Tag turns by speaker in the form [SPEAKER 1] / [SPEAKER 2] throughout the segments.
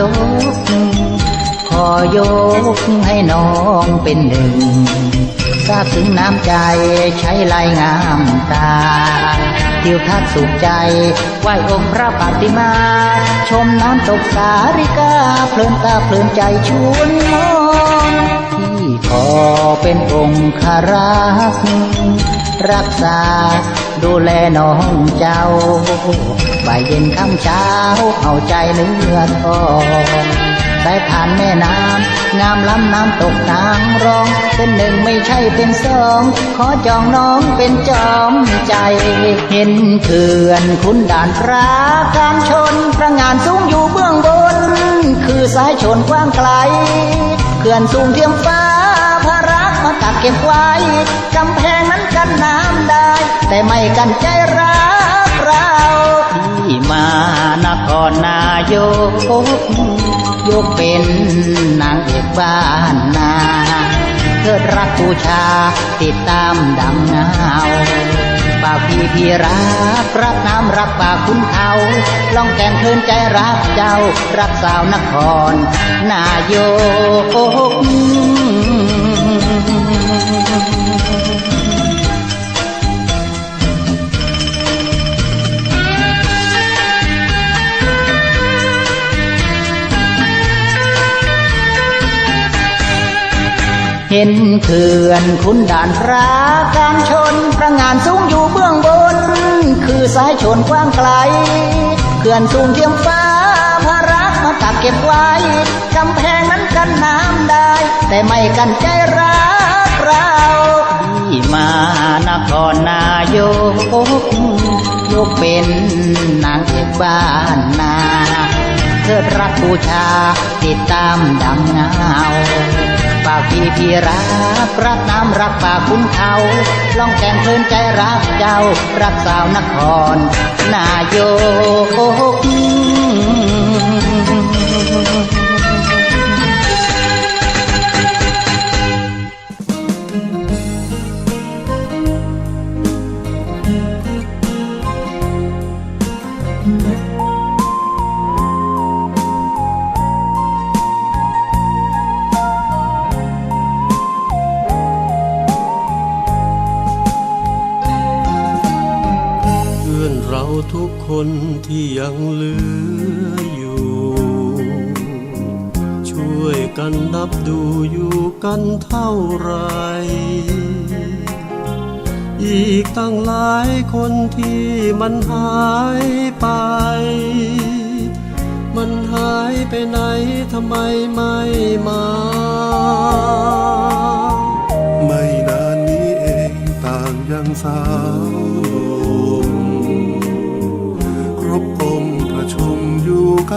[SPEAKER 1] ยก ขอยกให้น้องเป็นหนึ่งทราบถึงน้ำใจใช้ลายงามตาทิวทัศน์สุขใจไหวองค์พระปฏิมา ชมน้ำตกสาริกา เพลินตาเพลินใจชวนมองที่ขอเป็นองค์คารักษ์ รักษา ดูแลน้องเจ้าบ่ายเย็นค่ำเช้า เอาใจเนื้อทองได้ผ่านแม่น้ำงามล้ำน้ำตกนางรอง เป็นหนึ่งไม่ใช่เป็นสอง ขอจองน้องเป็นจอมใจ เห็นเขื่อนคุณด่านปราการชนพระงานสูงอยู่เบื้องบน คือสายชนกว้างไกล เขื่อนสูงเทียมฟ้าากักเก็บไว้ กำแพงนั้นกันน้ำได้ แต่ไม่กันใจรักเราที่มานครนายกยกเป็นนางเอกบ้านนาเกิดรักบูชาติดตามดังเงาปากพี่พี่รักรักน้ำรักป่าคุณเขาล่องแก่งเพลินใจรักเจ้า รักสาวนคร นายก เห็นเขื่อนคุณด่านพระการชนพระงานสูงอยู่เบื้องบน คือสายชนกว้างไกลเขื่อนสูงเทียมฟ้าพระรักมากักเก็บไว้กำแพงนั้นกันน้ำได้ แต่ไม่กันใจร เราที่มานครนายกยกเป็นนางเอกบ้านนาเทิดรักบูชาติดตามดังเงาปากพี่พี่รักรักน้ำรักป่าคุณเขาล่องแก่งเพลินใจรักเจ้า รักสาวนครนายก
[SPEAKER 2] ทุกคนที่ยังเหลืออยู่ ช่วยกันนับดูอยู่กันเท่าไหรอีกตั้งหลายคนที่มันหายไป มันหายไปไหนทำไมไม่มาไม่นานนี้เองต่างยังสาว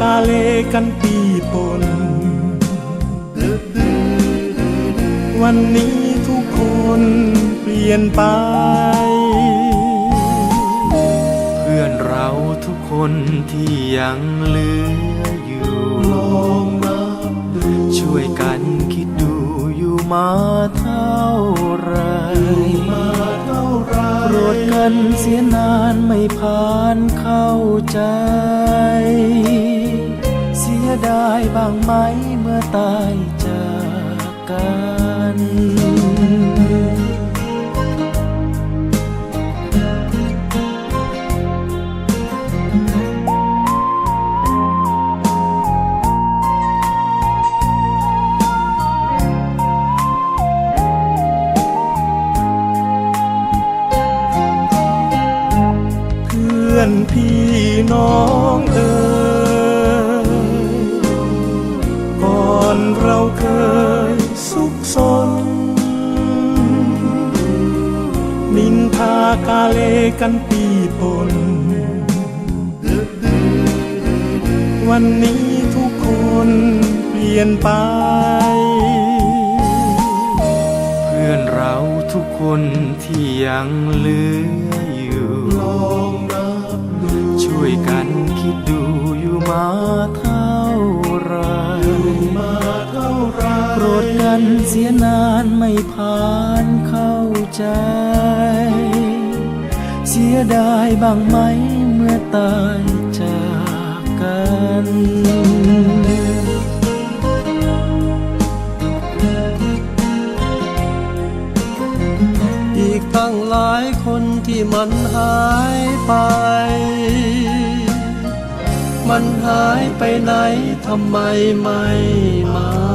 [SPEAKER 2] กาเลกันปีปน วันนี้ทุกคนเปลี่ยนไป
[SPEAKER 3] เพื่อนเราทุกคนที่ยังเหลืออยู่
[SPEAKER 2] ลองนับดู
[SPEAKER 3] ช่วยกันคิดดูอยู่มาเท่าไหร กันเสียนานไม่ผ่านเข้าใจ เสียดายบางไหมเมื่อตายจากกัน
[SPEAKER 2] องเอ๋ยก่อนเราเคยสุขสน นินทากาเลกันปีปน วันนี้ทุกคนเปลี่
[SPEAKER 3] ยนไป เพื่อนเราทุกคนที่ยังเหลืออยู่ช่ วยกันคิดดูอยู่มาเท่าไรโกรธกันเสียนานไม่ผ่านเข้าใจ เสียดายบ้างไหมเมื่อตายจากกัน
[SPEAKER 4] อีกตั้งหลายคนที่มันหายไปายไปไหนทำไมไม่มา